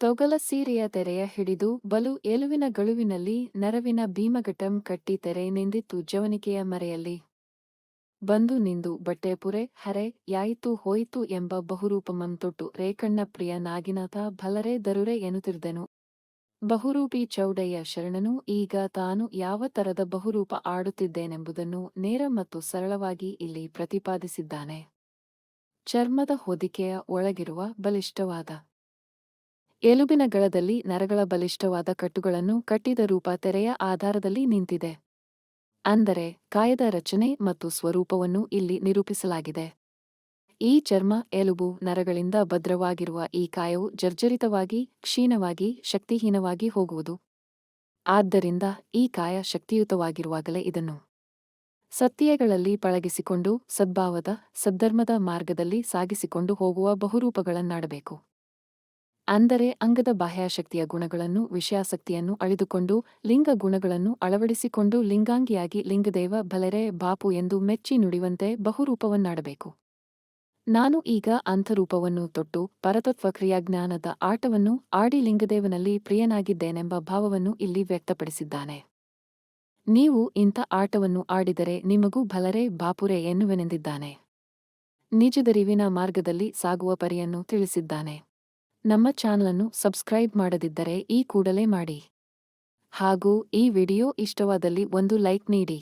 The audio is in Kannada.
ತೊಗಲ ಸೀರೆಯ ತೆರೆಯ ಹಿಡಿದು ಬಲು ಏಲುವಿನ ಗಳುವಿನಲ್ಲಿ ನರವಿನ ಭೀಮಘಟಂ ಕಟ್ಟಿ ತೆರೆ ನಿಂದಿತ್ತು ಜವನಿಕೆಯ ಮರೆಯಲ್ಲಿ. ಬಂದು ನಿಂದು ಬಟ್ಟೆಪುರೆ ಹರೆ, ಯಾಯಿತು ಹೋಯಿತು ಎಂಬ ಬಹುರೂಪಮಂ ತೊಟ್ಟು ರೇಕಣ್ಣ ಪ್ರಿಯ ನಾಗಿನಾಥ ಭಲರೆ ದರುರೆ ಎನ್ನುತ್ತಿರ್ದೆನು. ಬಹುರೂಪಿ ಚೌಡಯ್ಯ ಶರಣನು, ಈಗ ತಾನು ಯಾವ ತರದ ಬಹುರೂಪ ಆಡುತ್ತಿದ್ದೇನೆಂಬುದನ್ನು ನೇರ ಮತ್ತು ಸರಳವಾಗಿ ಇಲ್ಲಿ ಪ್ರತಿಪಾದಿಸಿದ್ದಾನೆ. ಚರ್ಮದ ಹೊದಿಕೆಯ ಒಳಗಿರುವ ಬಲಿಷ್ಠವಾದ ಎಲುಬಿನ ಗಳದಲ್ಲಿ ನರಗಳ ಬಲಿಷ್ಠವಾದ ಕಟ್ಟುಗಳನ್ನು ಕಟ್ಟಿದ ರೂಪ ತೆರೆಯ ಆಧಾರದಲ್ಲಿ ನಿಂತಿದೆ. ಅಂದರೆ ಕಾಯದ ರಚನೆ ಮತ್ತು ಸ್ವರೂಪವನ್ನು ಇಲ್ಲಿ ನಿರೂಪಿಸಲಾಗಿದೆ. ಈ ಚರ್ಮ, ಎಲುಬು, ನರಗಳಿಂದ ಭದ್ರವಾಗಿರುವ ಈ ಕಾಯವು ಜರ್ಜರಿತವಾಗಿ, ಕ್ಷೀಣವಾಗಿ, ಶಕ್ತಿಹೀನವಾಗಿ ಹೋಗುವುದು. ಆದ್ದರಿಂದ ಈ ಕಾಯ ಶಕ್ತಿಯುತವಾಗಿರುವಾಗಲೇ ಇದನ್ನು ಸತ್ಯಗಳಲ್ಲಿ ಪಳಗಿಸಿಕೊಂಡು, ಸದ್ಭಾವದ, ಸದ್ಧರ್ಮದ ಮಾರ್ಗದಲ್ಲಿ ಸಾಗಿಸಿಕೊಂಡು ಹೋಗುವ ಬಹುರೂಪಗಳನ್ನಾಡಬೇಕು. ಅಂದರೆ ಅಂಗದ ಬಾಹ್ಯಾಶಕ್ತಿಯ ಗುಣಗಳನ್ನು, ವಿಷಯಾಸಕ್ತಿಯನ್ನು ಅಳಿದುಕೊಂಡು, ಲಿಂಗ ಗುಣಗಳನ್ನು ಅಳವಡಿಸಿಕೊಂಡು ಲಿಂಗಾಂಗಿಯಾಗಿ ಲಿಂಗದೇವ ಬಲರೆ ಬಾಪು ಎಂದು ಮೆಚ್ಚಿ ನುಡಿವಂತೆ ಬಹುರೂಪವನ್ನಾಡಬೇಕು. ನಾನು ಈಗ ಅಂಥರೂಪವನ್ನು ತೊಟ್ಟು, ಪರತತ್ವ ಕ್ರಿಯಾಜ್ಞಾನದ ಆಟವನ್ನು ಆಡಿ ಲಿಂಗದೇವನಲ್ಲಿ ಪ್ರಿಯನಾಗಿದ್ದೇನೆಂಬ ಭಾವವನ್ನು ಇಲ್ಲಿ ವ್ಯಕ್ತಪಡಿಸಿದ್ದಾನೆ. ನೀವು ಇಂಥ ಆಟವನ್ನು ಆಡಿದರೆ ನಿಮಗೂ ಬಲರೆ ಬಾಪುರೆ ಎನ್ನುವೆನೆಂದಿದ್ದಾನೆ. ನಿಜದರಿವಿನ ಮಾರ್ಗದಲ್ಲಿ ಸಾಗುವ ಪರಿಯನ್ನು ತಿಳಿಸಿದ್ದಾನೆ. ನಮ್ಮ ಚಾನಲನ್ನು ಸಬ್ಸ್ಕ್ರೈಬ್ ಮಾಡದಿದ್ದರೆ ಈ ಕೂಡಲೇ ಮಾಡಿ. ಹಾಗೂ ಈ ವಿಡಿಯೋ ಇಷ್ಟವಾದಲ್ಲಿ ಒಂದು ಲೈಕ್ ನೀಡಿ.